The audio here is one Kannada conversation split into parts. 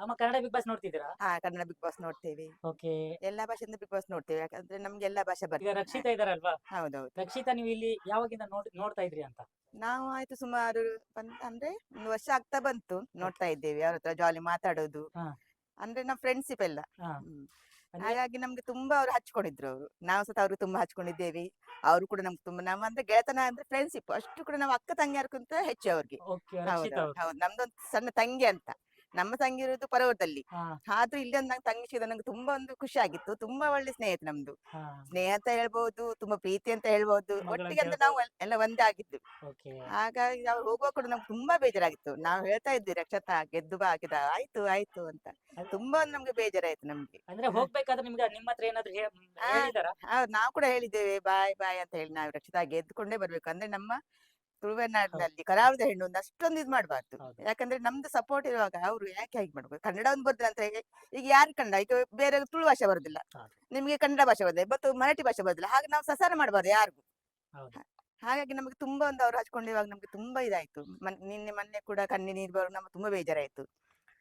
ಅಮ್ಮ ಕನ್ನಡ ಬಿಗ್ ಬಾಸ್ ನೋಡ್ತಿದ್ದೀರಾ? ಹಾ ಕನ್ನಡ ಬಿಗ್ ಬಾಸ್ ನೋಡ್ತೇವೆ. ಓಕೆ. ಎಲ್ಲಾ ಭಾಷೆಯಿಂದ ಬಿಗ್ ಬಾಸ್ ನೋಡ್ತೇವೆ. ಯಾಕಂದ್ರೆ ನಮ್ಗೆ ಎಲ್ಲಾ ಭಾಷೆ ಈಗ ಬರ್ತದೆ ರಕ್ಷಿತಾ ಇದಾರಲ್ವಾ ಹೌದೌದು. ರಕ್ಷಿತಾ ನೀವು ಇಲ್ಲಿ ಯಾವಾಗಿಂದ ನೋಡ್ ನೋಡ್ತಾ ಇದ್ರಿ ಅಂತ? ನಾವು ಆಯ್ತು ಸುಮಾರು ಅಂದ್ರೆ ಒಂದು ವರ್ಷ ಆಗ್ತಾ ಬಂತು ನೋಡ್ತಾ ಇದ್ದೇವೆ. ಅವ್ರ ಹತ್ರ ಜಾಲಿ ಮಾತಾಡೋದು. ಹಾ. ಅಂದ್ರೆ ನಮ್ಮ ಫ್ರೆಂಡ್ಶಿಪ್ ಎಲ್ಲ. ಹಾ. ಹ್ಮ್. ಅಂದ್ರೆ ಹಾಗಾಗಿ ನಮ್ಗೆ ತುಂಬಾ ಅವ್ರು ಹಚ್ಕೊಂಡಿದ್ರು ಅವರು. ನಾವು ಸತ ಅವ್ರಿಗೆ ತುಂಬಾ ಹಚ್ಕೊಂಡಿದ್ದೇವೆ. ಅವರು ಕೂಡ ನಮ್ಗೆ ತುಂಬಾ ನಮ್ಮ ಅಂದ್ರೆ ಗೆಳೆತನ ಅಂದ್ರೆ ಫ್ರೆಂಡ್ಶಿಪ್ ಅಷ್ಟು ಕೂಡ ನಾವು ಅಕ್ಕ ತಂಗಿಯರ್ಕಿಂತ ಹೆಚ್ಚು ಅವ್ರಿಗೆ. ಓಕೆ ಹೌದು ಅವ್ರು. ಹೌದು. ನಮ್ದೊಂದು ಸಣ್ಣ ತಂಗಿ ಅಂತ. ನಮ್ಮ ತಂಗಿ ಇರೋದು ಪರ್ವತದಲ್ಲಿ. ಹಾ. ಆದ್ರೂ ಇಲ್ಲಿ ಒಂದು ನಂಗೆ ತಂಗಿ ಸಿಗದ ನಂಗೆ ತುಂಬಾ ಒಂದು ಖುಷಿ ಆಗಿತ್ತು. ತುಂಬಾ ಒಳ್ಳೆ ಸ್ನೇಹಿತ ನಮ್ದು. ಸ್ನೇಹ ಅಂತ ಹೇಳ್ಬಹುದು ತುಂಬಾ ಪ್ರೀತಿ ಅಂತ ಹೇಳ್ಬಹುದು ಒಟ್ಟಿಗೆ ಅಂತ ನಾವು ಎಲ್ಲ ಒಂದೇ ಆಗಿದ್ದು. ಹಾಗಾಗಿ ನಾವು ಹೋಗುವಾಗ ಕೂಡ ನಮ್ಗೆ ತುಂಬಾ ಬೇಜಾರಾಗಿತ್ತು. ನಾವು ಹೇಳ್ತಾ ಇದ್ವಿ ರಕ್ಷತಾ ಗೆದ್ದು ಬಾ ಗೆದ್ದ ಆಯ್ತು ಆಯ್ತು ಅಂತ. ತುಂಬಾ ಒಂದು ನಮ್ಗೆ ಬೇಜಾರಾಯ್ತು ನಮ್ಗೆ. ಅಂದ್ರೆ ಹೋಗ್ಬೇಕಾದ್ರೆ ನಿಮ್ಗೆ ನಿಮ್ಮ ಹತ್ರ ಏನಾದ್ರು ನಾವು ಕೂಡ ಹೇಳಿದ್ದೇವೆ ಬಾಯ್ ಬಾಯ್ ಅಂತ ಹೇಳಿ ನಾವು ರಕ್ಷತಾ ಗೆದ್ದುಕೊಂಡೇ ಬರ್ಬೇಕು. ಅಂದ್ರೆ ನಮ್ಮ ತುಳುವೆನಾಡಿನಲ್ಲಿ ಕರಾವಳಿ ಹೆಣ್ಣು ಒಂದು ಅಷ್ಟೊಂದು ಇದು ಮಾಡಬಾರ್ದು. ಯಾಕಂದ್ರೆ ನಮ್ದು ಸಪೋರ್ಟ್ ಇರುವಾಗ ಅವರು ಯಾಕೆ ಹಾಗೆ ಮಾಡ್ಬೇಕು? ಕನ್ನಡ ಒಂದು ಬರ್ತದೆ ಅಂತ ಹೇಗೆ ಈಗ ಯಾರು ಕನ್ನಡ? ಈಗ ಬೇರೆ ತುಳು ಭಾಷೆ ಬರುದಿಲ್ಲ. ನಿಮ್ಗೆ ಕನ್ನಡ ಭಾಷೆ ಬರ್ತದೆ ಮತ್ತು ಮರಾಠಿ ಭಾಷೆ ಬರುದಿಲ್ಲ. ಹಾಗೆ ನಾವು ಸಸಾರ ಮಾಡಬಾರ್ದು ಯಾರಿಗೂ. ಹಾಗಾಗಿ ನಮಗೆ ತುಂಬಾ ಒಂದು ಅವ್ರು ಹಚ್ಕೊಂಡಿರುವಾಗ ನಮ್ಗೆ ತುಂಬಾ ಇದಾಯ್ತು. ನಿನ್ನೆ ಮೊನ್ನೆ ಕೂಡ ಕಣ್ಣಿ ನೀರು ಬರೋ ನಮ್ಗೆ ತುಂಬಾ ಬೇಜಾರಾಯ್ತು.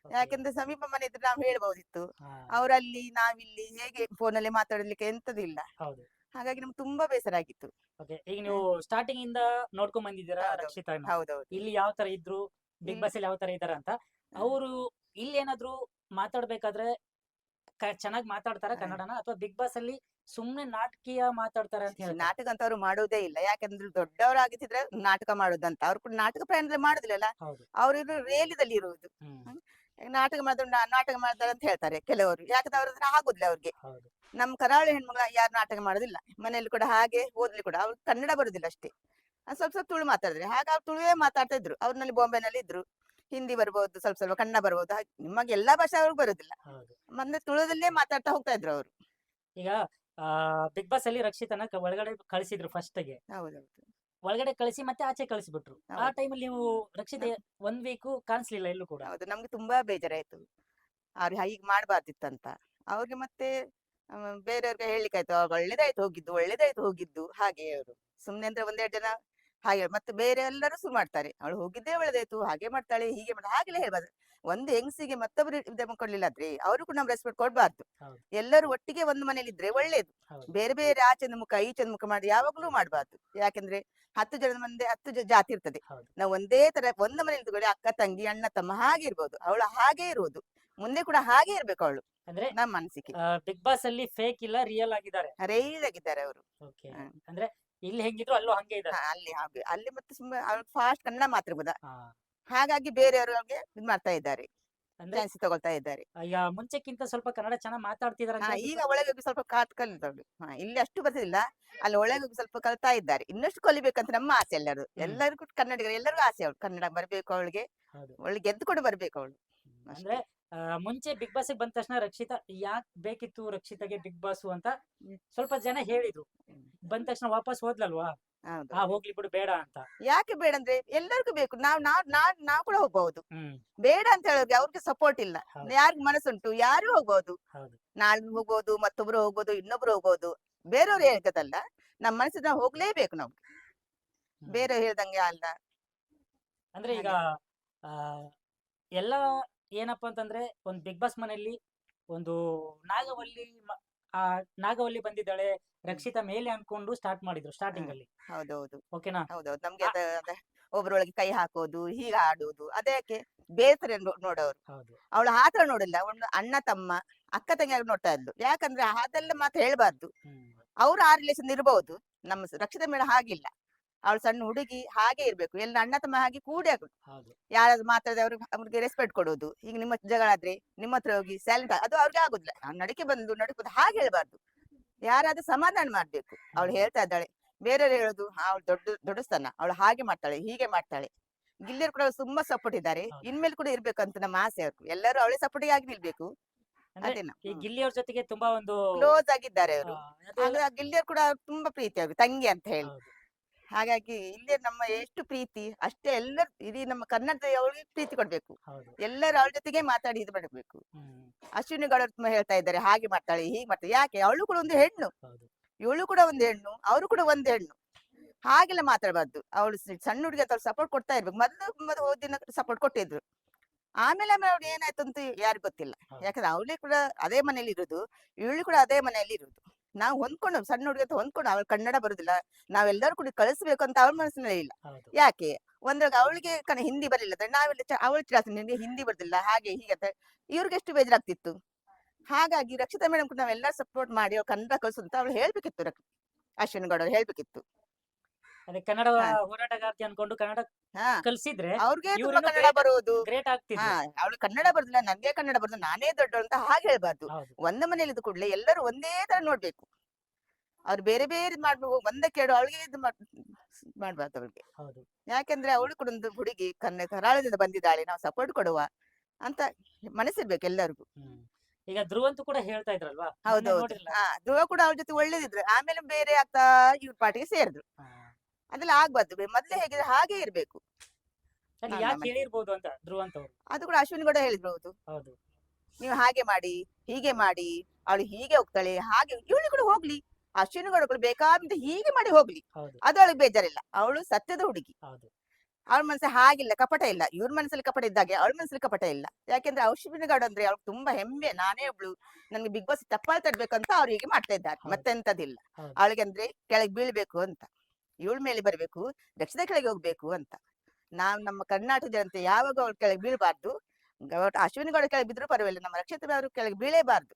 ಯಾಕಂದ್ರೆ ಸಮೀಪ ಮನೆ ಇದ್ರೆ ನಾವು ಹೇಳ್ಬಹುದಿತ್ತು. ಅವರಲ್ಲಿ ನಾವಿಲ್ಲಿ ಹೇಗೆ ಫೋನಲ್ಲಿ ಮಾತಾಡ್ಲಿಕ್ಕೆ ಎಂತದಿಲ್ಲ. ಹಾಗಾಗಿ ನಮ್ಗೆ ತುಂಬಾ ಬೇಸರ ಆಗಿತ್ತು. ಓಕೆ ಈಗ ನೀವು ಸ್ಟಾರ್ಟಿಂಗ್ ಇಂದ ನೋಡ್ಕೊಂಡ್ ಬಂದಿದ್ದೀರಾ? ಹೌದು. ರಕ್ಷಿತಾ ಹೌದೌದು. ಇಲ್ಲಿ ಯಾವ ತರ ಇದ್ರು? ಬಿಗ್ ಹ್ಮ್. ಬಾಸ್ ಅಲ್ಲಿ ಯಾವ ತರ ಇದಾರ ಅಂತ. ಅವರು ಇಲ್ಲಿ ಏನಾದ್ರು ಮಾತಾಡ್ಬೇಕಾದ್ರೆ ಚೆನ್ನಾಗಿ ಮಾತಾಡ್ತಾರ ಹಾ. ಕನ್ನಡನ? ಅಥವಾ ಬಿಗ್ ಬಾಸ್ ಅಲ್ಲಿ ಸುಮ್ನೆ ನಾಟಕೀಯ ಮಾತಾಡ್ತಾರ ಅಂತ ಹೇಳ್ತಾರೆ ನಾಟಕ ಅಂತ ಅವ್ರು ಮಾಡೋದೇ ಇಲ್ಲ. ಯಾಕಂದ್ರೆ ದೊಡ್ಡವರಾಗಿದ್ರೆ ನಾಟಕ ಮಾಡೋದಂತ. ಅವ್ರು ಕೂಡ ನಾಟಕ ಪ್ರಯಾಣದಲ್ಲಿ ಮಾಡುದಿಲ್ಲಲ್ಲ ಹೌದು. ಅವ್ರು ಇರೋ ರೇಲಿದಲ್ಲಿ ಇರುವುದು ಹ್ಮ್. ನಾಟಕ ಮಾಡಿದ್ರು ನಾಟಕ ಮಾಡ್ತಾರೆ ಅಂತ ಹೇಳ್ತಾರೆ ಕೆಲವರು. ಯಾಕಂದ್ರೆ ಅವ್ರ ಹತ್ರ ಆಗುದಿಲ್ಲ ಅವ್ರಿಗೆ. ನಮ್ ಕರಾವಳಿ ಹೆಣ್ಮಗಳ ಯಾರು ನಾಟಕ ಮಾಡೋದಿಲ್ಲ. ಮನೆಯಲ್ಲಿ ಕೂಡ ಹಾಗೆ ಓದ್ಲಿ ಕೂಡ. ಅವ್ರು ಕನ್ನಡ ಬರುದಿಲ್ಲ ಅಷ್ಟೇ. ಸ್ವಲ್ಪ ಸ್ವಲ್ಪ ತುಳು ಮಾತಾಡಿದ್ರೆ. ಹಾಗೆ ಅವ್ರು ತುಳುವೇ ಮಾತಾಡ್ತಾ ಇದ್ರು. ಅವ್ರಲ್ಲಿ ಬಾಂಬೆನಲ್ಲಿ ಇದ್ರು. ಹಿಂದಿ ಬರ್ಬೋದು ಸ್ವಲ್ಪ ಸ್ವಲ್ಪ ಕನ್ನಡ ಬರ್ಬೋದು. ಹಾಗೆ ನಿಮಗೆ ಎಲ್ಲಾ ಭಾಷೆ ಅವ್ರಿಗೆ ಬರುದಿಲ್ಲ. ಮತ್ತೆ ತುಳುದಲ್ಲೇ ಮಾತಾಡ್ತಾ ಹೋಗ್ತಾ ಇದ್ರು ಅವರು. ಈಗ ಬಿಗ್ ಬಾಸ್ ಅಲ್ಲಿ ರಕ್ಷಿತನ ಒಳಗಡೆ ಕಳಿಸಿದ್ರು ಫಸ್ಟ್ಗೆ. ಹೌದೌದು. ಒಳಗಡೆ ಕಳಿಸಿ ಮತ್ತೆ ಆಚೆ ಕಳಿಸಿಬಿಟ್ರು. ಆ ಟೈಮ್ ಟೈಮಲ್ಲಿ ನೀವು ರಕ್ಷಿತ ಒಂದ್ ವೀಕು ಕಾಣಿಸ್ಲಿಲ್ಲ ಎಲ್ಲೂ ಕೂಡ. ಹೌದು ನಮ್ಗೆ ತುಂಬಾ ಬೇಜಾರಾಯ್ತು. ಅವ್ರು ಹೀಗೆ ಮಾಡಬಾರ್ದಿತ್ತಂತ. ಅವ್ರಿಗೆ ಮತ್ತೆ ಆ, ಬೇರೆಯವ್ರಿಗೆ ಹೇಳಿಕ್ಕೆ ಆಯ್ತು ಅವ್ರು ಒಳ್ಳೇದಾಯ್ತು ಹೋಗಿದ್ದು ಒಳ್ಳೇದಾಯ್ತು ಹೋಗಿದ್ದು. ಹಾಗೆ ಅವರು. ಸುಮ್ನೆ ಅಂದ್ರೆ ಒಂದೆರಡು ಜನ ಹಾಗೆ ಮತ್ತೆ ಬೇರೆ ಎಲ್ಲರೂ ಶುರು ಮಾಡ್ತಾರೆ. ಅವಳು ಹೋಗಿದ್ದೇ ಒಳ್ಳೇದಾಯ್ತು ಹಾಗೆ ಮಾಡ್ತಾಳೆ ಹೀಗೆ ಮಾಡ್ತಾಳೆ. ಹಾಗೆಲ್ಲ ಹೇಳ್ಬಾರ್ದು. ಒಂದು ಹೆಂಗಸಿಗೆ ಮತ್ತೊಬ್ರು ಇದೆ ಕೊಡ್ಲಿಲ್ಲ ಆದ್ರೆ ಅವರು ಕೂಡ ನಾವು ರೆಸ್ಪೆಕ್ಟ್ ಕೊಡ್ಬಾರ್ದು. ಎಲ್ಲರೂ ಒಟ್ಟಿಗೆ ಒಂದು ಮನೇಲಿ ಇದ್ರೆ ಒಳ್ಳೇದು. ಬೇರೆ ಬೇರೆ ಆಚೆಂದ ಮುಖ ಈಚೆಂದ ಮುಖ ಮಾಡಿ ಯಾವಾಗ್ಲೂ ಮಾಡಬಾರ್ದು. ಯಾಕಂದ್ರೆ ಹತ್ತು ಜನದ ಮಂದಿ ಹತ್ತು ಜಾತಿ ಇರ್ತದೆ. ನಾವು ಒಂದೇ ತರ ಒಂದು ಮನೇಲಿ ಇದ್ಕೊಂಡು ಅಕ್ಕ ತಂಗಿ ಅಣ್ಣ ತಮ್ಮ ಹಾಗೆ ಇರ್ಬೋದು. ಅವಳು ಹಾಗೆ ಇರುವುದು. ಮುಂದೆ ಕೂಡ ಹಾಗೆ ಇರ್ಬೇಕು ಅವಳು. ಅಂದ್ರೆ ನಮ್ಮ ಮನಸ್ಸಿಗೆ. ಬಿಗ್ ಬಾಸ್ ಅಲ್ಲಿ ಫೇಕ್ ಇಲ್ಲ ರಿಯಲ್ ಆಗಿದ್ದಾರೆ? ರೈಲ್ ಆಗಿದ್ದಾರೆ ಅವರು. ಅಂದ್ರೆ ಇಲ್ಲಿ ಹೆಂಗಿದ್ರು ಅಲ್ಲೂ ಹಂಗೆ ಇದ್ದಾರೆ? ಅಲ್ಲಿ ಹಾಗೆ. ಅಲ್ಲಿ ಮತ್ತೆ ಸುಮ್ಮನೆ ಫಾಸ್ಟ್ ಕನ್ನಡ ಮಾತ್ರ. ಹಾಗಾಗಿ ಬೇರೆಯವರಿಗೆ ಇದ್ ಮಾಡ್ತಾ ಇದ್ದಾರೆ. ಅಂದ್ರೆ ಚಾನ್ಸ್ ತಗೊಳ್ತಾ ಇದ್ದಾರೆ. ಅಯ್ಯ ಮುಂಚೆಕ್ಕಿಂತ ಸ್ವಲ್ಪ ಕನ್ನಡ ಚೆನ್ನಾಗಿ ಮಾತಾಡ್ತಿದಾರೆ ಹಾ, ಈಗ ಒಳಗೆ ಹೋಗಿ ಸ್ವಲ್ಪ ಕಾತ್ ಕಲಿತವ್ರು. ಹಾ ಇಲ್ಲಿ ಅಷ್ಟು ಬರ್ತಿಲ್ಲ. ಅಲ್ಲಿ ಒಳಗೆ ಹೋಗಿ ಸ್ವಲ್ಪ ಕಲ್ತಾ ಇದ್ದಾರೆ. ಇನ್ನಷ್ಟು ಕಲಿಬೇಕಂತ ನಮ್ಮ ಆಸೆ ಎಲ್ಲರೂ ಎಲ್ಲರಿಗೂ ಕನ್ನಡಿಗರು ಎಲ್ಲರಿಗೂ ಆಸೆ ಅವಳು ಕನ್ನಡ ಬರ್ಬೇಕು ಅವಳಿಗೆ. ಹೌದು. ಒಳ್ಳೆ ಗೆದ್ದುಕೊಂಡು ಬರ್ಬೇಕು ಅವಳು. ಅಂದ್ರೆ ಆ, ಮುಂಚೆ ಬಿಗ್ ಬಾಸ್ ಬಂದ ತಕ್ಷಣ ರಕ್ಷಿತಾ ಯಾಕ್ ಬೇಕಿತ್ತು ರಕ್ಷಿತಗೆ ಬಿಗ್ ಬಾಸ್ ಅಂತ ಸ್ವಲ್ಪ ಜನ ಹೇಳಿದ್ರು. ಬಂದ ತಕ್ಷಣ ವಾಪಸ್ ಹೋದ್ಲಲ್ವಾ? ಹೌದು. ಆ ಹೋಗ್ಲಿ ಬಿಡು ಬೇಡ ಅಂತ. ಯಾಕೆ ಬೇಡ ಅಂದ್ರೆ ಎಲ್ಲರಿಗೂ ಬೇಕು. ನಾವ್ ನಾವ್ ನಾವ್ ನಾವ್ ಕೂಡ ಹೋಗ್ಬಹುದು. ಹ್ಮ್. ಬೇಡ ಅಂತ ಹೇಳೋಕೆ ಅವ್ರಿಗೆ ಸಪೋರ್ಟ್ ಇಲ್ಲ. ಹೌದು. ಯಾರಿಗ್ ಮನಸ್ಸುಂಟು ಯಾರು ಹೋಗ್ಬಹುದು. ಹೌದು. ನಾಳೆ ಹೋಗೋದು ಮತ್ತೊಬ್ರು ಹೋಗೋದು ಇನ್ನೊಬ್ರು ಹೋಗೋದು ಬೇರೆಯವ್ರು ಹೇಳ್ಕದಲ್ಲ ನಮ್ಮ ಮನಸ್ಸಿಗೆ ನಾವು ಹೋಗ್ಲೇಬೇಕು ನಾವು ಬೇರೆ ಹೇಳ್ದಂಗೆ ಅಲ್ಲ. ಅಂದ್ರೆ ಈಗ ಆ ಎಲ್ಲ ಏನಪ್ಪಾ ಅಂತಂದ್ರೆ ಒಂದ್ ಬಿಗ್ ಬಾಸ್ ಮನೆಯಲ್ಲಿ ಒಂದು ನಾಗವಲ್ಲಿ ಮ- ಆ ನಾಗವಲ್ಲಿ ಬಂದಿದ್ದಾಳೆ ರಕ್ಷಿತಾ ಮೇಲೆ ಅನ್ಕೊಂಡು ಸ್ಟಾರ್ಟ್ ಮಾಡಿದ್ರು ಸ್ಟಾರ್ಟಿಂಗ್. ಅಲ್ಲಿ. ಹೌದೌದು. ಓಕೆನಾ ಹೌದೌದು. ನಮ್ಗೆ ಅದ ಅದ ಒಬ್ರೊಳಗೆ ಕೈ ಹಾಕೋದು ಹೀಗ ಆಡೋದು ಅದಕ್ಕೆ ಬೇಸರ ನೋಡೋರು. ಹೌದು. ಅವಳು ಆತರ ನೋಡಿಲ್ಲ. ಒಂದು ಅಣ್ಣ ತಮ್ಮ ಅಕ್ಕ ತಂಗಿಯಾಗಿ ನೋಡ್ತಾ ಇದ್ಲು. ಯಾಕಂದ್ರೆ ಅದೆಲ್ಲ ಮಾತು ಹೇಳ್ಬಾರ್ದು. ಅವ್ರು ಆ ರಿಲೇಷನ್ ಇರಬಹುದು ನಮ್ಮ ರಕ್ಷಿತ ಮೇಳ ಹಾಗಿಲ್ಲ. ಅವಳು ಸಣ್ಣ ಹುಡುಗಿ ಹಾಗೆ ಇರ್ಬೇಕು. ಎಲ್ಲ ಅಣ್ಣ ತಮ್ಮ ಹಾಗೆ ಕೂಡಿ ಆಗುದು ಯಾರಾದ್ರೂ ಮಾತಾಡಿದ್ರೆ ಅವ್ರಿಗೆ ಅವ್ರಿಗೆ ರೆಸ್ಪೆಕ್ಟ್ ಕೊಡೋದು. ಈಗ ನಿಮ್ಮ ಹತ್ರ ಜಗಳ ಆದ್ರೆ ನಿಮ್ಮ ಹತ್ರ ಹೋಗಿ ಸ್ಯಾಲೆಂಟ್ ಅದು ಅವ್ರಿಗೆ ಆಗುದಿಲ್ಲ. ನಾವು ನಡಿಕೆ ಬಂದು ನಡ್ಕೋದು ಹಾಗೆ ಹೇಳ್ಬಾರ್ದು. ಯಾರಾದ್ರೂ ಸಮಾಧಾನ ಮಾಡ್ಬೇಕು. ಅವಳು ಹೇಳ್ತಾ ಇದ್ದಾಳೆ. ಬೇರೆಯವ್ರು ಹೇಳೋದು ಅವಳು ದೊಡ್ಡ ದೊಡ್ಡಸ್ತನ. ಅವಳು ಹಾಗೆ ಮಾಡ್ತಾಳೆ ಹೀಗೆ ಮಾಡ್ತಾಳೆ. ಗಿಲ್ಲಿಯರು ಕೂಡ ತುಂಬಾ ಸಪೋರ್ಟ್ ಇದ್ದಾರೆ. ಇನ್ಮೇಲೆ ಕೂಡ ಇರ್ಬೇಕು ಅಂತ ನಮ್ಮ ಆಸೆ ಅವ್ರು ಎಲ್ಲರೂ ಅವಳೇ ಸಪೋರ್ಟ್ ಆಗಿ ನಿಲ್ಬೇಕು. ಅದೇನ ಈ ಗಿಲ್ಲಿಯವ್ರ ಜೊತೆಗೆ ತುಂಬಾ ಒಂದು ಕ್ಲೋಸ್ ಆಗಿದ್ದಾರೆ ಅವರು. ಗಿಲ್ಲಿಯವ್ರು ಕೂಡ ತುಂಬಾ ಪ್ರೀತಿ ಆಗಿ ತಂಗಿ ಅಂತ ಹೇಳಿ. ಹಾಗಾಗಿ ಇಲ್ಲಿ ನಮ್ಮ ಎಷ್ಟು ಪ್ರೀತಿ ಅಷ್ಟೇ ಎಲ್ಲರೂ ಇಡೀ ನಮ್ಮ ಕನ್ನಡದ ಅವಳಿಗೆ ಪ್ರೀತಿ ಕೊಡ್ಬೇಕು. ಹೌದು. ಎಲ್ಲರೂ ಅವಳ ಜೊತೆಗೆ ಮಾತಾಡಿ ಇದು ಮಾಡಬೇಕು. ಹ್ಮ್. ಅಶ್ವಿನಿ ಗೌಡ ಹೇಳ್ತಾ ಇದ್ದಾರೆ ಹಾಗೆ ಮಾಡ್ತಾಳೆ ಹೀಗೆ ಮಾಡ್ತಾಳೆ. ಯಾಕೆ? ಅವಳು ಕೂಡ ಒಂದು ಹೆಣ್ಣು. ಹೌದು. ಇವಳು ಕೂಡ ಒಂದು ಹೆಣ್ಣು ಅವರು ಕೂಡ ಒಂದು ಹೆಣ್ಣು. ಹಾಗೆಲ್ಲ ಮಾತಾಡಬಾರ್ದು. ಅವಳು ಸಣ್ಣ ಹುಡುಗಿ ಅಥವಾ ಸಪೋರ್ಟ್ ಕೊಡ್ತಾ ಇರ್ಬೇಕು. ಮೊದಲು ಮೊದಲು ಓದಿನ ದಿನ ಸಪೋರ್ಟ್ ಕೊಟ್ಟಿದ್ರು. ಆಮೇಲೆ ಆಮೇಲೆ ಅವ್ಳು ಏನಾಯ್ತು ಅಂತ ಯಾರಿಗೂ ಗೊತ್ತಿಲ್ಲ. ಹೌದು. ಯಾಕಂದ್ರೆ ಅವಳೇ ಕೂಡ ಅದೇ ಮನೇಲಿ ಇರೋದು ಇವಳು ಕೂಡ ಅದೇ ಮನೆಯಲ್ಲಿ ಇರುದು. ನಾವು ಹೊಂದ್ಕೊಂಡು ಸಣ್ಣ ಹುಡುಗಿ ಅಂತ ಹೊಂದ್ಕೊಂಡು ಅವಳು ಕನ್ನಡ ಬರುದಿಲ್ಲ ನಾವೆಲ್ಲರೂ ಕೂಡ ಕಳಿಸ್ಬೇಕು ಅಂತ ಅವಳ ಮನಸ್ಸಿನಲ್ಲಿ ಇಲ್ಲ. ಹೌದು. ಯಾಕೆ? ಒಂದ್ರಾಗ ಅವಳಿಗೆ ಕಣ ಹಿಂದಿ ಬರಲಿಲ್ಲ ಅಂದ್ರೆ ನಾವೆಲ್ಲ ಚ- ಅವಳು ಚಿರಾಸ ನಿನಗೆ ಹಿಂದಿ ಬರುದಿಲ್ಲ ಹಾಗೆ ಹೀಗೆ ಅಂತ ಇವ್ರಿಗೆ ಎಷ್ಟು ಬೇಜಾರಾಗ್ತಿತ್ತು? ಹಾಗಾಗಿ ರಕ್ಷಿತಾ ಮೇಡಮ್ ಕೂಡ ನಾವೆಲ್ಲ ಸಪೋರ್ಟ್ ಮಾಡಿ ಅವ್ಳು ಕನ್ನಡ ಕಳ್ಸು ಅಂತ ಅವಳು ಹೇಳ್ಬೇಕಿತ್ತು ರಕ್- ಅಶ್ವಿನ್ ಗೌಡ ಅವ್ರು ಹೇಳ್ಬೇಕಿತ್ತು. ಅದೇ ಕನ್ನಡ. ಹೋರಾಟಗಾರ್ತಿ ಅನ್ಕೊಂಡು ಕನ್ನಡ ಹಾ. ಕಲ್ಸಿದ್ರೆ ಅವ್ರಿಗೆ ತುಂಬಾ ಕನ್ನಡ great- ಬರುವುದು. ಗ್ರೇಟ್ ಹಾ ಆಗ್ತಿದ್ರು ಅವಳು ಕನ್ನಡ ಬರ್ದಿಲ್ಲ ನನ್ಗೆ ಕನ್ನಡ ಬರ್ದು ನಾನೇ ದೊಡ್ಡ ಅಂತ ಹಾಗೆ ಹೇಳ್ಬಾರ್ದು. ಹೌದು. ಒಂದ ಮನೇಲಿ ಇದ್ದ ಕೂಡಲೇ ಎಲ್ಲರೂ ಒಂದೇ ತರ ನೋಡ್ಬೇಕು. ಅವ್ರು ಬೇರೆ ಬೇರೆ ಮಾಡ್ಬೇಕು ಒಂದ ಕೇಳು ಅವಳಿಗೆ ಇದು ಮಾಡ್- ಮಾಡ್ಬಾರ್ದು ಅವಳಿಗೆ. ಹೌದು. ಯಾಕೆಂದ್ರೆ ಅವಳು ಕೂಡ ಒಂದು ಹುಡುಗಿ ಕನ್ನ ಕರಾಳದಿಂದ ಬಂದಿದ್ದಾಳೆ ನಾವು ಸಪೋರ್ಟ್ ಕೊಡುವ ಅಂತ ಮನಸ್ಸಿರ್ಬೇಕು ಎಲ್ಲರಿಗೂ. ಹ್ಮ್. ಈಗ ಅಂತೂ ಕೂಡ ಹೇಳ್ತಾ ಇದ್ರಲ್ವಾ? ಹೌದು ಹೌದೌದು? ಹಾ ಧ್ರುವ ಕೂಡ ಅವ್ರ ಜೊತೆ ಒಳ್ಳೇದಿದ್ರು ಆಮೇಲೆ ಬೇರೆ ಆಗ್ತಾ ಇವ್ರ ಪಾರ್ಟಿಗೆ ಸೇರಿದ್ರು. ಹಾ. ಅದೆಲ್ಲ ಆಗ್ಬಾರ್ದು. ಮೊದಲೇ ಹೇಗಿದ್ರೆ ಹಾಗೆ ಇರ್ಬೇಕು. ಅಲ್ಲಿ ಯಾಕೆ ನಮ್ಮ- ಹೇಳಿರ್ಬೋದು ಅಂತ ಧ್ರುವಂತ್ ಅವರು ಅದು ಕೂಡ ಅಶ್ವಿನ್ ಕೂಡ ಹೇಳಿದ್ರು ಹೌದು. ಹೌದು ನೀವು ಹಾಗೆ ಮಾಡಿ ಹೀಗೆ ಮಾಡಿ ಅವಳು ಹೀಗೆ ಹೋಗ್ತಾಳೆ ಹಾಗೆ ಇವಳು ಕೂಡ ಹೋಗ್ಲಿ. ಅಶ್ವಿನ್ ಕೂಡ ಬೇಕಾದಂತ ಹೀಗೆ ಮಾಡಿ ಹೋಗ್ಲಿ. ಹೌದು. ಅದು ಅವಳಿಗೆ ಬೇಜಾರಿಲ್ಲ. ಅವಳು ಸತ್ಯದ ಹುಡುಗಿ. ಹೌದು. ಅವಳ ಮನಸ್ಸಲ್ಲಿ ಹಾಗಿಲ್ಲ ಕಪಟ ಇಲ್ಲ. ಇವ್ರ ಮನಸ್ಸಲ್ಲಿ ಕಪಟ ಇದ್ದಾಗೆ ಅವಳ ಮನಸ್ಸಲ್ಲಿ ಕಪಟ ಇಲ್ಲ. ಯಾಕೆಂದ್ರೆ ಅಶ್ವಿನ್ ಗೌಡ ಅಂದ್ರೆ ಅವ್ಳು ತುಂಬಾ ಹೆಮ್ಮೆ ನಾನೇ ಒಬ್ಳು. ನನ್ಗೆ ಬಿಗ್ ಬಾಸ್ ತಪ್ಪಾಳಿ ತಡ್ಬೇಕಂತ ಅವ್ರು ಹೀಗೆ ಮಾಡ್ತಾ ಇದ್ದಾರೆ. ಮತ್ತೆಂತದಿಲ್ಲ. ಹೌದು. ಅವಳಿಗೆ ಅಂದ್ರೆ ಕೆಳಗೆ ಬೀಳ್ಬೇಕು ಅಂತ. ಇವಳ ಮೇಲೆ ಬರಬೇಕು ದಕ್ಷಿಣ ಕೆಳಗೆ ಹೋಗ್ಬೇಕು ಅಂತ. ನಾವು ನಮ್ಮ ಕರ್ನಾಟಕ ಜನತೆ ಯಾವಾಗ ಅವಳ ಕೆಳಗೆ ಬೀಳ್ಬಾರ್ದು ಅಶ್ವಿನಿಗೌಡ ಅಶ್ವಿನಿ ಗೌಡ ಕೆಳಗೆ ಬಿದ್ರು ಪರವಾಗಿಲ್ಲ ನಮ್ಮ ರಕ್ಷಿತ ಅವರು ಕೆಳಗೆ ಬೀಳೇಬಾರ್ದು.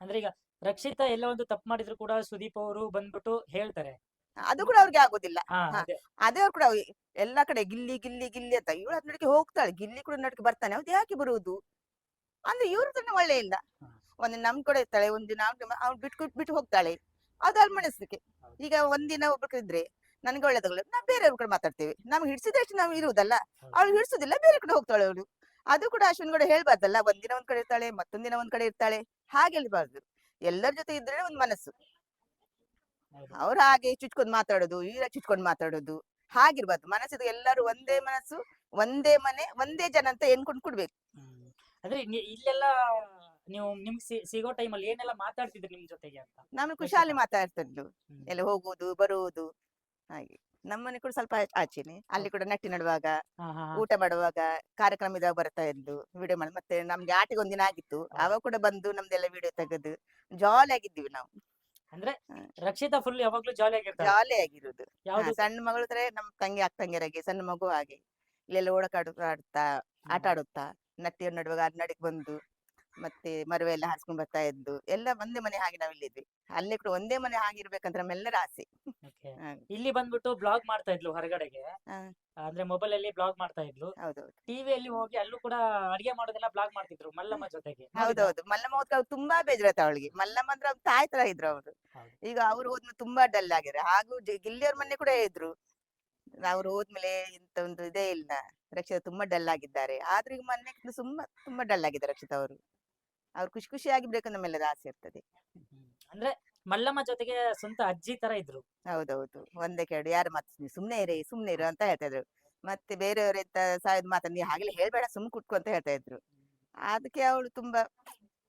ಅಂದ್ರೆ ಈಗ ರಕ್ಷಿತಾ ಎಲ್ಲ ಒಂದು ತಪ್ಪು ಮಾಡಿದ್ರು ಕೂಡ ಸುದೀಪ್ ಅವರು ಬಂದ್ಬಿಟ್ಟು ಹೇಳ್ತಾರೆ. ಅದು ಕೂಡ ಅವ್ರಿಗೆ ಆಗೋದಿಲ್ಲ. ಅದೇ. ಅವ್ರು ಕೂಡ ಎಲ್ಲಾ ಕಡೆ ಗಿಲ್ಲಿ ಗಿಲ್ಲಿ ಗಿಲ್ಲಿ ಅಂತ ಇವಳು ಅದ್ ನಡಿಕೆ ಹೋಗ್ತಾಳೆ ಗಿಲ್ಲಿ ಕೂಡ ನಡಿಕೆ ಬರ್ತಾನೆ ಅವ್ದು ಯಾಕೆ ಬರುವುದು? ಅಂದ್ರೆ ಇವ್ರ ತನ್ನ ಒಳ್ಳೆ ಇಲ್ಲ. ಒಂದ್ ನಮ್ ಕಡೆ ಇರ್ತಾಳೆ ಒಂದಿನ ಅವ್ಳು ಬಿಟ್ಟು ಬಿಟ್ಟು ಹೋಗ್ತಾಳೆ ಅದು ಅಲ್ಲಿ ಮನಸ್ಸಿಗೆ. ಈಗ ಒಂದಿನ ಒಬ್ರು ಇದ್ರೆ ನನ್ಗೆ ಒಳ್ಳೇದಾಗಲ್ಲ ನಾವು ಬೇರೆಯವ್ರ ಕಡೆ ಮಾತಾಡ್ತೀವಿ. ನಮ್ಗೆ ಹಿಡ್ಸಿದಷ್ಟು ನಾವು ಇರುವುದಲ್ಲ. ಅವ್ಳು ಹಿಡ್ಸುದಿಲ್ಲ ಬೇರೆ ಕಡೆ ಹೋಗ್ತಾಳೆ ಅವಳು. ಅದು ಕೂಡ ಅಶ್ವಿನ್ ಕೂಡ ಹೇಳ್ಬಾರ್ದಲ್ಲ ಒಂದಿನ ಒಂದ್ ಕಡೆ ಇರ್ತಾಳೆ ಮತ್ತೊಂದಿನ ಒಂದ್ ಕಡೆ ಇರ್ತಾಳೆ ಹಾಗೆ ಹೇಳ್ಬಾರ್ದು. ಎಲ್ಲರ ಜೊತೆ ಇದ್ರೆ ಒಂದ್ ಮನಸ್ಸು. ಅವ್ರ ಹಾಗೆ ಚುಚ್ಕೊಂಡ್ ಮಾತಾಡೋದು ಈರ ಚುಚ್ಕೊಂಡ್ ಮಾತಾಡೋದು ಹಾಗಿರ್ಬಾರ್ದು. ಮನಸ್ಸಿದು ಎಲ್ಲರೂ ಒಂದೇ ಮನಸ್ಸು ಒಂದೇ ಮನೆ ಒಂದೇ ಜನ ಅಂತ ಎನ್ಕೊಂಡ್ ಕೊಡ್ಬೇಕು. ಅಂದ್ರೆ ಇಲ್ಲೆಲ್ಲ ನೀವು ನಿಮ್ಗೆ ಸಿಗೋ ಟೈಮಲ್ಲಿ ಏನೆಲ್ಲ ಮಾತಾಡ್ತಿದ್ರಿ ನಿಮ್ ಜೊತೆಗೆ ಅಂತ? ನಮ್ಗೆ ಖುಷಾಲಿ ಮಾತಾಡ್ತಿದ್ಲು. ಎಲ್ಲ ಹೋಗುವುದು ಬರುವುದು. ಹಾಗೆ. ನಮ್ಮನೆ ಕೂಡ ಸ್ವಲ್ಪ ಆಚೆನೆ. ಅಲ್ಲಿ ಕೂಡ ನಟ್ಟಿ ನಡುವಾಗ. ಊಟ ಮಾಡುವಾಗ ಕಾರ್ಯಕ್ರಮ ಇದಾಗ ಬರ್ತಾ ಇದ್ದು ವಿಡಿಯೋ ಮಾಡಿ. ಮತ್ತೆ ನಮ್ಗೆ ಆಟಿಗೆ ಒಂದಿನ ಆಗಿತ್ತು. ಅವಾಗ ಕೂಡ ಬಂದು ನಮ್ದೆಲ್ಲ ವಿಡಿಯೋ ತೆಗೆದು ಜಾಲಿ ಆಗಿದ್ದೀವಿ ನಾವು. ಅಂದ್ರೆ. ರಕ್ಷಿತಾ ಫುಲ್ ಯಾವಾಗ್ಲೂ ಜಾಲಿ ಆಗಿರ್ತಾರೆ ಜಾಲಿ ಆಗಿರೋದು. ಸಣ್ಣ ಮಗಳು ತರ ನಮ್ ತಂಗಿ ಅಕ್ಕಂಗಿರಾಗೆ ಸಣ್ಣ ಮಗು ಹಾಗೆ. ಇಲ್ಲೆಲ್ಲ ಓಡಕಾಡುತ್ತಾ ಆಟ ಆಡುತ್ತಾ ನಟ್ಟಿಯನ್ನು ನಡುವಾಗ ಅದ್ ನಡಿಗೆ ಬಂದು ಮತ್ತೆ ಮರವೆ ಎಲ್ಲ ಹಾರಿಸ್ಕೊಂಡು ಬರ್ತಾ ಇದ್ದು ಎಲ್ಲ ಒಂದೇ ಮನೆ ಹಾಗೆ ನಾವ್ ಇಲ್ಲಿದ್ವಿ. ಅಲ್ಲಿ ಕೂಡ ಒಂದೇ ಮನೆ ಆಗಿರ್ಬೇಕಂತ ನಮ್ಮೆಲ್ಲರ ಆಸೆ. Okay. ಇಲ್ಲಿ ಬಂದ್ಬಿಟ್ಟು ಬ್ಲಾಗ್ ಮಾಡ್ತಾ ಇದ್ಲು ಹೊರಗಡೆಗೆ. ಹಾ. ಅಂದ್ರೆ ಮೊಬೈಲ್ ಅಲ್ಲಿ ಬ್ಲಾಗ್ ಮಾಡ್ತಾ ಇದ್ಲು. ಹೌದೌದು. ಟಿವಿಯಲ್ಲಿ ಹೋಗಿ ಅಲ್ಲೂ ಕೂಡ ಅಡಿಗೆ ಮಾಡೋದೆಲ್ಲ ಬ್ಲಾಗ್ ಮಾಡ್ತಿದ್ರು ಮಲ್ಲಮ್ಮ ಜೊತೆಗೆ? ಹೌದೌದು. ಮಲ್ಲಮ್ಮ ಹೋದ್ ತುಂಬಾ ಬೇಜಾರಾಯ್ತು ಅವಳಿಗೆ. ಮಲ್ಲಮ್ಮ ಅಂದ್ರೆ ಅವ್ರ ತಾಯಿ ತರ ಇದ್ರು ಅವರು. ಹೌದು. ಈಗ ಅವ್ರು ಹೋದ್ಮೇಲೆ ತುಂಬಾ ಡಲ್ ಆಗ್ಯಾರ. ಹಾಗೂ ಜ- ಗಿಲ್ಲಿಯವ್ರ ಮನೆ ಕೂಡ ಇದ್ರು. ಅವ್ರು ಹೋದ್ಮೇಲೆ ಇಂತ ಒಂದು ಇದೇ ಇಲ್ಲ. ರಕ್ಷಿತಾ ತುಂಬಾ ಡಲ್ ಆಗಿದ್ದಾರೆ. ಆದ್ರೆ ಈಗ ಮೊನ್ನೆ ತುಂಬಾ ತುಂಬಾ ಡಲ್ ಆಗಿದ್ದಾರೆ ರಕ್ಷಿತಾ ಅವರು. ಅವ್ರು ಖುಷಿ ಖುಷಿಯಾಗಿರ್ಬೇಕು ನಮ್ಮೆಲ್ಲರ ಆಸೆ ಇರ್ತದೆ. ಅಂದ್ರೆ ಮಲ್ಲಮ್ಮ ಜೊತೆಗೆ ಸ್ವಂತ ಅಜ್ಜಿ ತರ ಇದ್ರು. ಹೌದೌದು. ಒಂದೇ ಕೇಳು ಯಾರು ಮಾತು ಸುಮ್ನೆ ಇರಿ ಸುಮ್ನೆ ಇರು ಅಂತ ಹೇಳ್ತಾ ಇದ್ರು. ಮತ್ತೆ ಬೇರೆಯವ್ರ ಸಾಯದ್ ಮಾತ ನೀವು ಹಾಗೆಲ್ಲ ಹೇಳ್ಬೇಡ ಸುಮ್ ಕುಟ್ಕೊ ಅಂತ ಹೇಳ್ತಾ ಇದ್ರು. ಅದಕ್ಕೆ ಅವಳು ತುಂಬಾ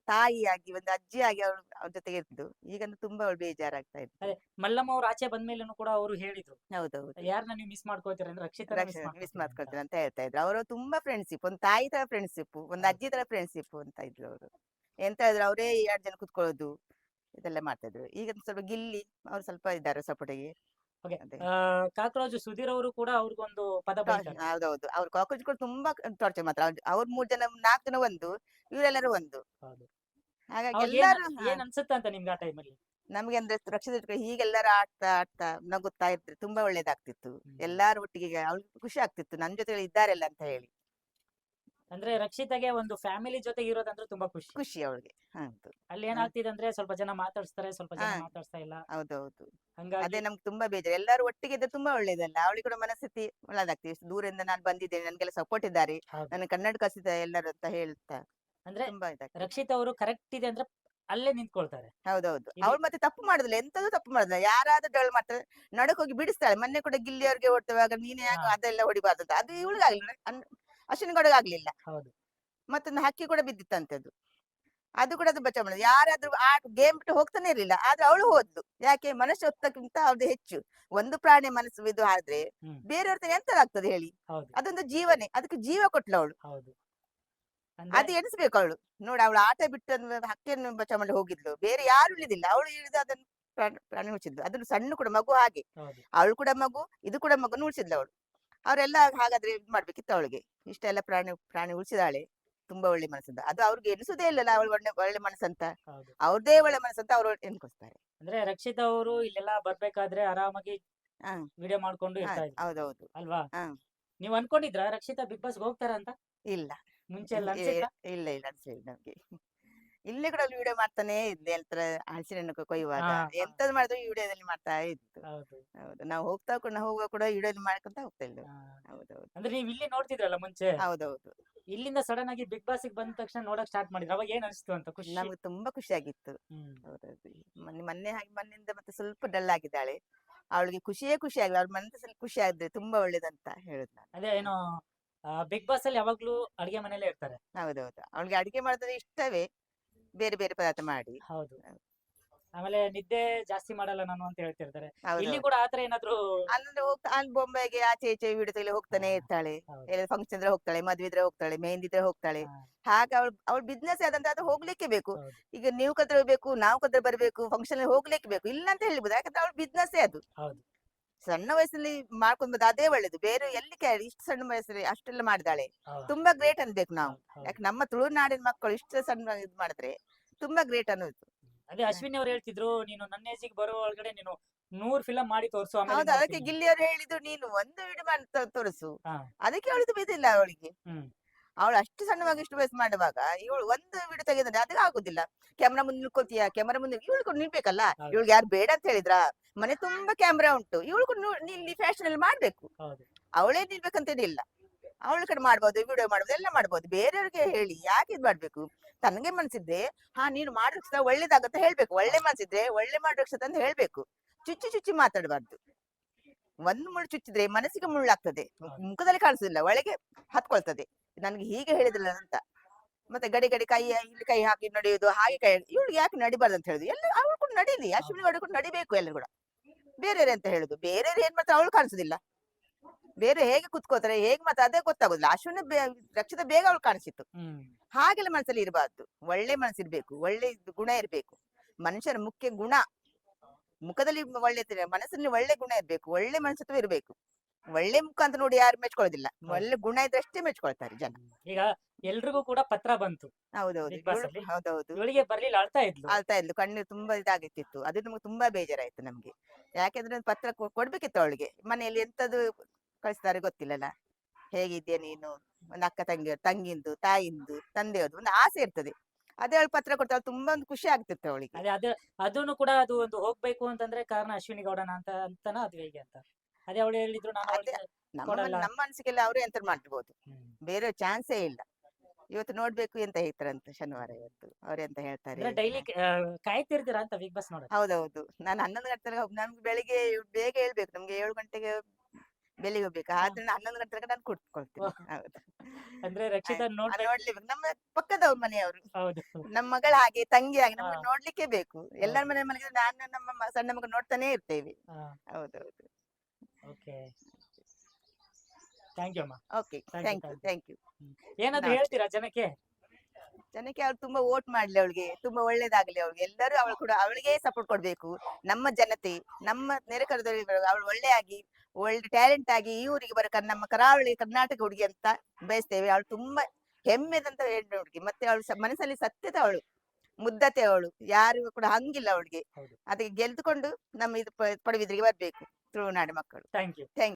ತಾಯಿಯಾಗಿ ಒಂದು ಅಜ್ಜಿಯಾಗಿ ಅವಳು ಅವ್ರ ಜೊತೆಗೆ ಇರ್ತಿದ್ದು ಈಗಂತೂ ತುಂಬಾ ಅವಳು ಬೇಜಾರಾಗ್ತಾ ಇದ್ರು ಮಲ್ಲಮ್ಮ ಅವ್ರು ಆಚೆ ಬಂದ್ಮೇಲೆನೂ ಕೂಡ ಅವರು ಹೇಳಿದ್ರು. ಹೌದೌದು. ಯಾರನ್ನ ನೀವು ಮಿಸ್ ಮಾಡ್ಕೊಳ್ತೀರ ಅಂದ್ರೆ ರಕ್ಷಿತ ಮಿಸ್ ಮಾಡ್ಕೊಳ್ತೀರ ಅಂತ. ಹೇಳ್ತಾ ಇದ್ರು. ಅವರು ತುಂಬಾ ಫ್ರೆಂಡ್ಶಿಪ್ ಒಂದು ತಾಯಿ ತರ ಫ್ರೆಂಡ್ಶಿಪ್ ಒಂದು ಅಜ್ಜಿ ತರ ಫ್ರೆಂಡ್ಶಿಪ್ ಅಂತ ಇದ್ರು ಅವರು. ಎಂತ ಇದ್ರು ಅವರೇ ಎರಡು ಜನ ಕುತ್ಕೊಳ್ಳೋದು ಇದೆಲ್ಲ ಮಾಡ್ತಾ ಇದ್ರು ಈಗ ಸ್ವಲ್ಪ ಗಿಲ್ಲಿ ಅವ್ರು ಸ್ವಲ್ಪ ಇದ್ದಾರೆ ಸಪೋರ್ಟಿಗೆ. Okay. ಅದೇ. ಕಾಕ್ರೋಜ್ ಸುಧೀರ್ ಅವರು ಕೂಡ ಅವ್ರಿಗೊಂದು ಪದ ಬೈತಾರೆ ಹೌದೌದು. ಅವ್ರು ಕಾಕ್ರೋಚ್ ಕೂಡ ತುಂಬಾ ಟಾರ್ಚರ್ ಮಾತ್ರ. ಅವ್ರ್ ಮೂರ್ ಜನ ನಾಲ್ಕು ಜನ ಒಂದು ಇವರೆಲ್ಲರೂ ಒಂದು. ಹೌದು. ಹಾಗಾಗಿ ಅವಾಗ ಎಲ್ಲಾರು ಏನ್- ಅನ್ಸುತ್ತೆ ಅಂತ ನಿಮ್ಗೆ ಆ ಟೈಮಲ್ಲಿ ನಮ್ಗೆ ಅಂದ್ರೆ ರಕ್ಷಿತ ಜೊತೆ ಹೀಗೆಲ್ಲರೂ ಆಡ್ತಾ ಆಡ್ತಾ ನಗುತ್ತಾ ಇದ್ರೆ ತುಂಬಾ ಒಳ್ಳೇದಾಗ್ತಿತ್ತು. ಎಲ್ಲಾರು ಒಟ್ಟಿಗೆ ಅವ್ಳಿಗೆ ಖುಷಿ ಆಗ್ತಿತ್ತು. ನನ್ ಜೊತೆ ಇದ್ದಾರಲ್ಲ ಅಂತ ಹೇಳಿ. ಅಂದ್ರೆ ರಕ್ಷಿತಗೆ ಒಂದು ಫ್ಯಾಮಿಲಿ ಜೊತೆ ಇರೋದಂದ್ರೆ ತುಂಬಾ ಖುಷಿ. ಖುಷಿ ಅವಳಿಗೆ ಹೌದು. ಅಲ್ಲಿ ಏನಾಗ್ತಿದೆ ಅಂದ್ರೆ ಸ್ವಲ್ಪ ಜನ ಮಾತಾಡ್ಸ್ತಾರೆ ಸ್ವಲ್ಪ ಜನ ಮಾತಾಡ್ತಾ ಮಾತಾಡ್ಸ್ತಾ ಇಲ್ಲ. ಹೌದೌದು. ಹಂಗಾಗಿ ಅದೇ ನಮ್ಗೆ ತುಂಬಾ ಬೇಜಾರು. ಎಲ್ಲಾರು ಒಟ್ಟಿಗೆ ಇದ್ರೆ ತುಂಬಾ ಒಳ್ಳೇದಲ್ಲ. ಅವಳಿಗೆ ಕೂಡ ಮನಸ್ಥಿತಿ ಒಳ್ಳೇದಾಗ್ತದೆ. ಇಷ್ಟು ದೂರದಿಂದ ನಾನು ಬಂದಿದ್ದೇನೆ ನನ್ಗೆಲ್ಲ ಸಪೋರ್ಟ್ ಇದ್ದಾರೆ. ಹೌದು. ನನಗೆ ಕನ್ನಡ ಕಸಿದ ಎಲ್ಲರೂ ಅಂತ ಹೇಳ್ತಾ ಅಂದ್ರೆ ತುಂಬಾ ಇದಾಗ್ತದೆ. ರಕ್ಷಿತ್ ಅವರು ಕರೆಕ್ಟ್ ಇದೆ ಅಂದ್ರೆ ಅಲ್ಲೇ ನಿಂತ್ಕೊಳ್ತಾರೆ. ಹೌದೌದು. ಇದು- ಅವಳು ಮತ್ತೆ ತಪ್ಪು ಮಾಡುದಿಲ್ಲ. ಎಂತದೂ ತಪ್ಪು ಮಾಡುದಿಲ್ಲ. ಯಾರಾದ್ರೂ ಡಲ್ ಮಾಡ್ತಾರೆ ನಡಕ್ ಹೋಗಿ ಬಿಡಿಸ್ತಾಳೆ. ಮೊನ್ನೆ ಕೂಡ ಗಿಲ್ಲಿಯವ್ರಿಗೆ ಓಡ್ತವಾಗ ನೀನೇ ಯಾಕೆ ಹಾ. ಅದೆಲ್ಲ ಹೊಡಿಬಾರ್ದು ಅಂತ. ಅದು ಇವಳಿಗಾಗ್ಲಿಲ್ಲ ಅಶ್ವಿನಿಗೌಡಗೆ ಆಗ್ಲಿಲ್ಲ ಹೌದು. ಮತ್ತೊಂದು ಹಕ್ಕಿ ಕೂಡ ಬಿದ್ದಿತ್ತಂತೆ ಅದು ಅದು ಕೂಡ ಅದು ಬಚಾವ್ ಮಾಡಿದ್ರು. ಯಾರಾದ್ರೂ ಆ ಗೇಮ್ ಬಿಟ್ಟು ಹೋಗ್ತಾನೆ ಇರ್ಲಿಲ್ಲ. ಆದ್ರೆ ಅವಳು ಹೋದ್ಲು. ಯಾಕೆ? ಮನಸ್ಸು ಒತ್ತಕ್ಕಿಂತ ಅವ್ರದ್ದು ಹೆಚ್ಚು. ಒಂದು ಪ್ರಾಣಿ ಮನಸ್ಸು ಇದು ಆದ್ರೆ. ಬೇರೆಯವ್ರ ಎಂತದಾಗ್ತದೆ ಹೇಳಿ? ಅದೊಂದು ಜೀವನೇ. ಅದಕ್ಕೆ ಜೀವ ಕೊಟ್ಲು ಅವಳು. ಅದು ಎಣಿಸ್ಬೇಕು ಅವಳು. ನೋಡು ಅವಳು ಆಟ ಬಿಟ್ಟು ಹಕ್ಕಿಯನ್ನು ಬಚಾವ್ ಮಾಡಿ ಹೋಗಿದ್ಲು. ಬೇರೆ ಯಾರು ಇಳಿದಿಲ್ಲ ಅವಳು ಇಳಿದು ಅದನ್ನು ಪ್ರಾಣಿ ಉಳಿಸಿದ್ಲು. ಅದನ್ನು ಸಣ್ಣ ಕೂಡ ಮಗು ಹಾಗೆ. ಅವಳು ಕೂಡ ಮಗು ಇದು ಕೂಡ ಮಗು ಉಳಿಸಿದ್ಲು ಅವಳು. ಅವರೆಲ್ಲ ಹಾಗಾದ್ರೆ ಇದು ಮಾಡ್ಬೇಕಿತ್ತು ಅವಳಿಗೆ. ಇಷ್ಟೆಲ್ಲ ಪ್ರಾಣಿ ಪ್ರಾಣಿ ಉಳಿಸಿದಾಳೆ. ತುಂಬಾ ಒಳ್ಳೆ ಮನಸ್ಸಂತ. ಅದು ಅವ್ರಿಗೆ ಎನಿಸುದೇ ಇಲ್ಲ ಅವಳು ಒಳ್ಳೆ ಒಳ್ಳೆ ಮನಸ್ಸಂತ. ಹೌದು. ಅವ್ರದೇ ಒಳ್ಳೆ ಮನಸ್ಸಂತ ಅವ್ರು ಎನ್ಕೊಸ್ತಾರೆ ಅಂದ್ರೆ ರಕ್ಷಿತ್ ಅವರು ಇಲ್ಲೆಲ್ಲ ಬರ್ಬೇಕಾದ್ರೆ ಆರಾಮಾಗಿ ಹಾ. ವಿಡಿಯೋ ಮಾಡ್ಕೊಂಡು ಹಾ, ಇರ್ತಾ ಇದ್ರು. ಹೌದೌದು. ಅಲ್ವಾ? ಹಾ. ನೀವ್ ಅನ್ಕೊಂಡಿದ್ರ ರಕ್ಷಿತಾ ಬಿಗ್ ಬಾಸ್ ಹೋಗ್ತಾರ ಅಂತ ಇಲ್ಲ. ಮುಂಚೆ ಎಲ್ಲ ಏ- ಅನ್ಸಿತ್ತ? ಇಲ್ಲ ಇಲ್ಲ ಅನ್ಸಲಿಲ್ಲ ನಮ್ಗೆ. ಇಲ್ಲೇ ಕೂಡ ಅಲ್ಲಿ ವಿಡಿಯೋ ಮಾಡ್ತಾನೆ ಇದ್ದೆ ಹತ್ರ ಹಸಿರನ್ನು ಕೊಯ್ಯುವಾಗ. ಹಾ, ಹಾ. ಎಂತದ್ ಮಾಡಿದ್ರು ಈ ವಿಡಿಯೋದಲ್ಲಿ ಮಾಡ್ತಾ ಇತ್ತು ಹೌದು. ಹೌದು ನಾವು ಹೋಗ್ತಾ ಕೂಡ ನಾವು ಹೋಗುವಾಗ ಕೂಡ ವಿಡಿಯೋದಲ್ಲಿ ಮಾಡ್ಕೊಂತ ಹೋಗ್ತಾ ಇಲ್ಲ ಹಾ. ಹೌದೌದು. ಅಂದ್ರೆ ನೀವು ಇಲ್ಲಿ ನೋಡ್ತಿದ್ರಲ್ಲ ಮುಂಚೆ? ಹೌದೌದು. ಇಲ್ಲಿಂದ ಸಡನ್ ಆಗಿ ಬಿಗ್ ಬಾಸ್ ಬಂದ ತಕ್ಷಣ ನೋಡಕ್ ಸ್ಟಾರ್ಟ್ ಮಾಡಿದ್ರು ಅವಾಗ ಏನ್ ಅನಿಸ್ತು ಅಂತ ಖುಷಿ? ನಮ್ಗೆ ತುಂಬಾ ಖುಷಿ ಆಗಿತ್ತು. ಹ್ಮ್. ಹೌದೌದು. ಮೊನ್ನೆ ಮೊನ್ನೆ ಹಾಗೆ ಮೊನ್ನೆಯಿಂದ ಮತ್ತೆ ಸ್ವಲ್ಪ ಡಲ್ ಆಗಿದ್ದಾಳೆ. ಅವಳಿಗೆ ಖುಷಿಯೇ ಖುಷಿ ಆಗಿಲ್ಲ. ಅವ್ರ ಮನಸ್ಸಲ್ಲಿ ಖುಷಿ ಆಗಿದ್ರೆ ತುಂಬಾ ಒಳ್ಳೇದಂತ ಹೇಳುದು ನಾನು. ಅದೇ ಏನು ಬಿಗ್ ಬಾಸ್ ಅಲ್ಲಿ ಯಾವಾಗ್ಲೂ ಅಡಿಗೆ ಮನೇಲೆ ಇರ್ತಾರೆ. ಹೌದೌದು. ಅವಳಿಗೆ ಅಡಿಗೆ ಮಾಡಿದ್ರೆ ಇಷ್ಟವೇ. ಬೇರೆ ಬೇರೆ ಪದಾರ್ಥ ಮಾಡಿ. ಹೌದು. ಆಮೇಲೆ ನಿದ್ದೆ ಜಾಸ್ತಿ ಮಾಡಲ್ಲ ನಾನು ಅಂತ ಹೇಳ್ತಿರ್ತಾರೆ. ಇಲ್ಲಿ ಕೂಡ ಆತರ ಏನಾದ್ರು ಅಂದ್ರೆ ಹೋಗ್ತಾ ಅಲ್ಲಿ ಬೊಂಬೆಗೆ ಆಚೆ ಈಚೆ ವಿಡಿಯೋದಲ್ಲಿ ಹೋಗ್ತಾನೆ ಹಾ, ಇರ್ತಾಳೆ. ಹೌದು. ಎಲ್ಲ ಫಂಕ್ಷನ್ ಇದ್ರೆ ಹೋಗ್ತಾಳೆ ಮದ್ವೆ ಇದ್ರೆ ಹೋಗ್ತಾಳೆ ಮೆಹಂದಿ ಇದ್ರೆ ಹೋಗ್ತಾಳೆ. ಹಾ, ಹಾಗೆ ಅವಳು ಅವಳ ಬಿಸ್ನೆಸ್ ಆದಂತ ಅದು ಹೋಗ್ಲಿಕ್ಕೆ ಬೇಕು. ಹೌದು. ಈಗ ನೀವು ಕದ್ರೆ ಬೇಕು ನಾವು ಕದ್ರೆ ಬರ್ಬೇಕು ಫಂಕ್ಷನ್ ಹೋಗ್ಲಿಕ್ಕೆ ಬೇಕು ಇಲ್ಲ ಅಂತ ಹೇಳ್ಬೋದು. ಯಾಕಂದ್ರೆ ಅವಳ ಬಿಸ್ನೆಸ್ ಅದು. ಹೌದು. ಸಣ್ಣ ವಯಸ್ಸಲ್ಲಿ ಮಾಡ್ಕೊಂಡ್ ಬಂದು ಅದೇ ಒಳ್ಳೇದು. ಬೇರೆ ಎಲ್ಲಿ ಕೇಳಿ ಇಷ್ಟು ಸಣ್ಣ ವಯಸ್ಸಲ್ಲಿ ಅಷ್ಟೆಲ್ಲ ಮಾಡಿದಾಳೆ. ತುಂಬಾ ಗ್ರೇಟ್ ಅನ್ಬೇಕು ನಾವು. ಯಾಕೆ ನಮ್ಮ ತುಳುನಾಡಿನ ಮಕ್ಕಳು ಇಷ್ಟು ಸಣ್ಣ ಇದ್ ಮಾಡಿದ್ರೆ ತುಂಬಾ ಗ್ರೇಟ್ ಅನ್ನೋದು. ಅದೇ ಅಶ್ವಿನಿ ಅವ್ರು ಹೇಳ್ತಿದ್ರು ನೀನು ನನ್ನ ಏಜಿಗೆ ಬರೋ ಒಳಗಡೆ ನೀನು ನೂರ್ ಫಿಲಂ ಮಾಡಿ ತೋರ್ಸು ಹೌದು ಅದಕ್ಕೆ ಗಿಲ್ಲಿ ಗಿಲ್ಲಿಯವರು ಹೇಳಿದ್ರು ನೀನು ಒಂದು ವಿಡಿಯೋ ಮಾಡಿ ತೋರಿಸು. ಅದಕ್ಕೆ ಅವಳಿದು ಬಿದಿಲ್ಲ ಅವಳಿಗೆ. ಅವಳು ಅಷ್ಟು ಸಣ್ಣವಾಗಿ ಇಷ್ಟು ವಯಸ್ಸು ಮಾಡುವಾಗ ಇವಳು ಒಂದು ವಿಡಿಯೋ ತೆಗೆದ್ರೆ ಅದಕ್ಕೆ ಆಗುದಿಲ್ಲ. ಕ್ಯಾಮ್ರಾ ಮುಂದೆ ನಿಲ್ಕೋತೀಯ ಕ್ಯಾಮ್ರಾ ಮುಂದೆ ಇವಳು ಕೂಡ ನಿಲ್ಬೇಕಲ್ಲ. ಇವಳಿಗೆ ಯಾರು ಬೇಡ ಅಂತ ಹೇಳಿದ್ರ? ಮನೆ ತುಂಬಾ ಕ್ಯಾಮ್ರಾ ಉಂಟು. ಇವಳು ಕೂಡ ಇಲ್ಲಿ ಫ್ಯಾಷನ್ ಅಲ್ಲಿ ಮಾಡ್ಬೇಕು. ಅವಳೇ ನಿಲ್ಬೇಕಂತೇನಿಲ್ಲ ಅವಳ ಕಡೆ ಮಾಡ್ಬೋದು ವಿಡಿಯೋ ಮಾಡ್ಬೋದು ಎಲ್ಲ ಮಾಡ್ಬೋದು. ಬೇರೆಯವ್ರಿಗೆ ಹೇಳಿ ಯಾಕೆ ಇದು ಮಾಡ್ಬೇಕು? ತನಗೆ ಮನ್ಸಿದ್ರೆ ಹಾ ನೀನು ಮಾಡಿದ ಒಳ್ಳೇದಾಗತ್ತ ಹೇಳ್ಬೇಕು. ಒಳ್ಳೆ ಮನ್ಸಿದ್ರೆ ಒಳ್ಳೆ ಮಾಡಿರಕ್ಷತ ಅಂತ ಹೇಳ್ಬೇಕು. ಚುಚ್ಚಿ ಚುಚ್ಚಿ ಮಾತಾಡಬಾರ್ದು. ಒಂದು ಮುಳ್ಳು ಚುಚ್ಚಿದ್ರೆ ಮನಸ್ಸಿಗೆ ಮುಳ್ಳಾಗ್ತದೆ ಮುಖದಲ್ಲಿ ಕಾಣಿಸುದಿಲ್ಲ. ಒಳಗೆ ಹತ್ಕೊಳ್ತದೆ. ನನಗೆ ಹೀಗೆ ಹೇಳಿದ್ರಲ್ಲ ಅಂತ. ಮತ್ತೆ ಗಡಿ ಗಡಿ ಕೈ ಇಲ್ಲಿ ಕೈ ಹಾಕಿ ನಡೆಯುದು ಹಾಗೆ ಕೈ ಇವಳಿಗೆ ಯಾಕೆ ನಡಿಬಾರ್ದು ಅಂತ ಹೇಳುದು ಎಲ್ಲ ಅವಳು ಕೂಡ ನಡೀಲಿ ಅಶ್ವಿನಿ ಗೌಡ ಕೂಡ ನಡಿಬೇಕು ಎಲ್ಲರೂ ಕೂಡ. ಬೇರೆಯವ್ರೆ ಅಂತ ಹೇಳುದು? ಬೇರೆಯವ್ರು ಏನ್ ಮಾಡ್ತಾರೆ ಅವಳು ಕಾಣಿಸುದಿಲ್ಲ. ಬೇರೆ ಹೇಗೆ ಕುತ್ಕೋತಾರೆ ಹೇಗೆ ಮತ್ತೆ ಅದೇ ಗೊತ್ತಾಗುದಿಲ್ಲ. ಅಶ್ವಿನ ರಕ್ಷಿತ ಬೇಗ ಅವಳು ಕಾಣಿಸಿತ್ತು. ಹಾಗೆಲ್ಲ ಮನಸ್ಸಲ್ಲಿ ಇರಬಾರ್ದು. ಒಳ್ಳೆ ಮನಸ್ಸಿರ್ಬೇಕು ಒಳ್ಳೆ ಗುಣ ಇರ್ಬೇಕು. ಮನುಷ್ಯರ ಮುಖ್ಯ ಗುಣ. ಮುಖದಲ್ಲಿ ಒಳ್ಳೆ ಮನಸ್ಸಲ್ಲಿ ಒಳ್ಳೆ ಗುಣ ಇರ್ಬೇಕು ಒಳ್ಳೆ ಮನಸ್ಸತ್ವ ಇರ್ಬೇಕು. ಒಳ್ಳೆ ಮುಖ ಅಂತ ನೋಡಿ ಯಾರು ಮೆಚ್ಕೊಳ್ಳೋದಿಲ್ಲ. ಒಳ್ಳೆ ಗುಣ ಇದ್ರೆ ಅಷ್ಟೇ ಮೆಚ್ಕೊಳ್ತಾರೆ ಜನ. ಈಗ ಎಲ್ರಿಗೂ ಕೂಡ ಪತ್ರ ಬಂತು ಹೌದೌದು. Big Boss ಇವಳು- ಅಲ್ಲಿ? ಹೌದೌದು. ಇವಳಿಗೆ ಬರ್ಲಿಲ್ಲ ಅಳ್ತಾ ಇದ್ಲು. ಅಳ್ತಾ ಇದ್ಲು. ಕಣ್ಣೀರು ತುಂಬಾ ಇದಾಗಿತ್ತಿತ್ತು ಅದು ನಮ್ಗೆ ತುಂಬಾ ಬೇಜಾರಾಯ್ತು ನಮ್ಗೆ. ಯಾಕೆಂದ್ರೆ ಒಂದು ಪತ್ರ ಕೊ- ಕೊಡ್ಬೇಕಿತ್ತು ಅವಳಿಗೆ. ಮನೆಯಲ್ಲಿ ಎಂತದು ಕಳಿಸ್ತಾರೆ ಗೊತ್ತಿಲ್ಲಲ್ಲ. ಹೇಗಿದ್ಯಾ ನೀನು? ಒಂದು ಅಕ್ಕ ತಂಗಿ ತಂಗಿಂದು ತಾಯಿಂದು ತಂದೆಯದು ಒಂದು ಆಸೆ ಇರ್ತದೆ. ಅದೇ ಅವಳು ಪತ್ರ ಕೊಡ್ತಾಳೆ ತುಂಬಾ ಒಂದು ಖುಷಿ ಆಗ್ತಿತ್ತು ಅವಳಿಗೆ. ಅದೇ ಅದೇ ಅದನ್ನು ಕೂಡ ಅದು ಒಂದು ಹೋಗ್ಬೇಕು ಅಂತಂದ್ರೆ ಕಾರಣ ಅಶ್ವಿನಿ ಗೌಡನ ಅಂತ ಅಂತನ ಅದು ಹೇಗೆ ಅಂತ? ಅದೇ ಅವಳು ಹೇಳಿದ್ರು ನಾನು ಅದೇ ಅವಳಿಗೆ ನಮ್ಮ ಕೊಡಲ್ಲ. ನಮ್ಮ ಮನಸ್ಸಿಗೆಲ್ಲ ಅವರೇ ಎಂತ ಮಾಡ್ಬೋದು. ಹ್ಮ್. ಬೇರೆ ಚಾನ್ಸೇ ಇಲ್ಲ. ಇವತ್ತು ನೋಡ್ಬೇಕು ಎಂತ ಹೇಳ್ತಾರಂತ ಶನಿವಾರ ಇವತ್ತು ಅವ್ರೆಂತ ಹೇಳ್ತಾರೆ ಅಂದ್ರೆ ಡೈಲಿ ಕಾಯ್ತಿರ್ತೀರಾ ಅಂತ ಬಿಗ್ ಬಾಸ್ ನೋಡೋದು ಹೌದೌದು. ನಾನು ಹನ್ನೊಂದು ಗಂಟೆ ನಮ್ಗೆ ಬೆಳಿಗ್ಗೆ ಬೇಗ ಹೇಳ್ಬೇಕು ನಮ್ಗೆ ಏಳು ಗಂಟೆಗೆ ಬೆಳಿಗ್ಗೆ ಹೋಗ್ಬೇಕು. ಆದ್ರೆ ನಾನು ಹನ್ನೊಂದು ಗಂಟೆ ತನಕ ನಾನು ಕುತ್ಕೊಳ್ತೀನಿ. ಹೌದು. ಅಂದ್ರೆ ರಕ್ಷಿತಾ ಅದ್ ನೋಡ್ಬೇಕು. ನೋಡ್ಲೇಬೇಕು. ನಮ್ಮ ಪಕ್ಕದವ್ರ ಮನೆಯವರು. ಹೌದು. ನಮ್ಮ ಮಗಳ ಹಾಗೆ ತಂಗಿ ಹಾಗೆ ನಮ್ಗೆ ಹಾ. ನೋಡ್ಲಿಕ್ಕೆ ಬೇಕು. ಎಲ್ಲರ ಮನೆ ಮನೆಗೆ ನಾನು ನಮ್ಮ ಮ- ಸಣ್ಣ ಮಗ ನೋಡ್ತಾನೆ ಇರ್ತೇವೆ. ಹೌದೌದು. ಓಕೆ. ಥ್ಯಾಂಕ್ ಯು ಅಮ್ಮ. Okay Thank you, thank you thank you ಏನಾದ್ರು ನಾ- ಹೇಳ್ತೀರಾ ಜನಕ್ಕೆ? ಜನಕ್ಕೆ ಅವ್ಳು ತುಂಬಾ ವೋಟ್ ಮಾಡ್ಲಿ ಅವಳಿಗೆ ತುಂಬಾ ಒಳ್ಳೇದಾಗ್ಲಿ ಅವಳಿಗೆ. ಎಲ್ಲರೂ ಅವಳು ಕೂಡ ಅವಳಿಗೆ ಸಪೋರ್ಟ್ ಕೊಡ್ಬೇಕು. ನಮ್ಮ ಜನತೆ ನಮ್ಮ ನೆರೆಕರದಲ್ಲಿ ಅವಳು ಒಳ್ಳೆಯಾಗಿ ಒಳ್ಳೆ ಟ್ಯಾಲೆಂಟ್ ಆಗಿ ಈ ಊರಿಗೆ ಬರಕ ನಮ್ಮ ಕರಾವಳಿ ಕರ್ನಾಟಕ ಹುಡುಗಿ ಅಂತ ಬಯಸ್ತೇವೆ. ಅವಳು ತುಂಬಾ ಹೆಮ್ಮೆದಂತ ಹೆಣ್ಣು ಹುಡುಗಿ. ಮತ್ತೆ ಅವಳು ಮನಸ್ಸಲ್ಲಿ ಸತ್ಯದ ಅವಳು ಮುದ್ದತೆ ಅವಳು. ಯಾರಿಗೂ ಕೂಡ ಹಂಗಿಲ್ಲ ಅವಳಿಗೆ. ಹೌದು. ಅದಕ್ಕೆ ಗೆಲ್ದುಕೊಂಡು ನಮ್ಮ ಇದು ಪ- ಪಡುಬಿದ್ರಿಗೆ ಬರ್ಬೇಕು. ತುಳುನಾಡು ಮಕ್ಕಳು ಥ್ಯಾಂಕ್ ಯು ಥ್ಯಾಂಕ್